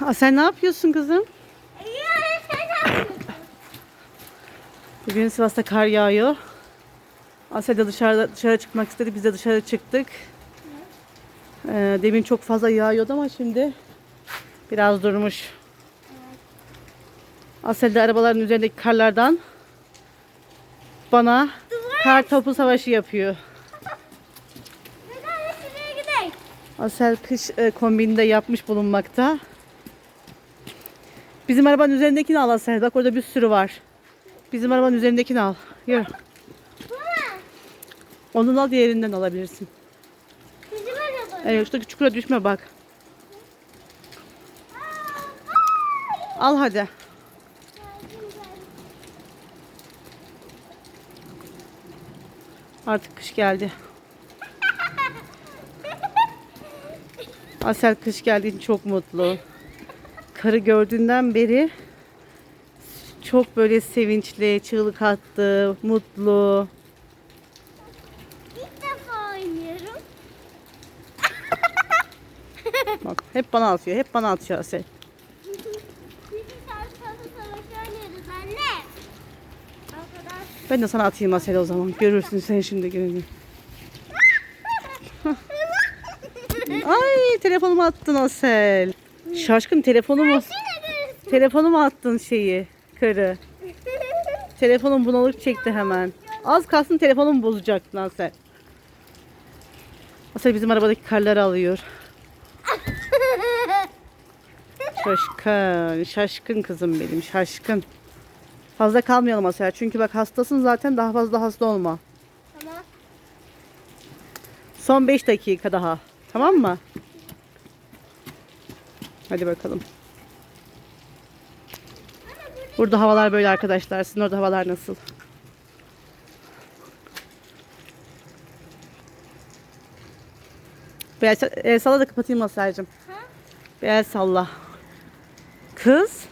Aa, sen ne yapıyorsun kızım? Bugün Sivas'ta kar yağıyor. Asel de dışarıda, dışarı çıkmak istedi. Biz de dışarı çıktık. Ee, demin çok fazla yağıyordu ama şimdi biraz durmuş. Asel de arabaların üzerindeki karlardan bana kar topu savaşı yapıyor. Asel kış e, kombini de yapmış bulunmakta. Bizim arabanın üzerindekini al Asel. Bak orada bir sürü var. Bizim arabanın üzerindekini al. Yürü. Ondan al diğerinden alabilirsin. Bizim araba. Evet şuradaki çukura düşme bak. Al hadi. Artık kış geldi. Asel kış geldiği için çok mutlu. Karı gördüğünden beri çok böyle sevinçli, çığlık attı, mutlu. İlk defa oynuyorum. Bak hep bana atıyor, hep bana atıyor Asel. Ben de sana atayım Asel o zaman. Görürsün sen şimdi gününü. Ay telefonumu attın Asel. Şaşkın telefonumu. Telefonumu attın şeyi. Karı. Telefonum bunalık çekti hemen. Az kalsın telefonum bozacaktın Asel. Asel bizim arabadaki karları alıyor. Şaşkın. Şaşkın kızım benim. Şaşkın. Fazla kalmayalım Asel. Çünkü bak hastasın zaten daha fazla hasta olma. Tamam. Son 5 dakika daha. Tamam mı? Hadi bakalım. Burada havalar böyle arkadaşlar. Sizin orada havalar nasıl? Bir el, el salla da kapatayım. Ha? Bir el salla. Kız.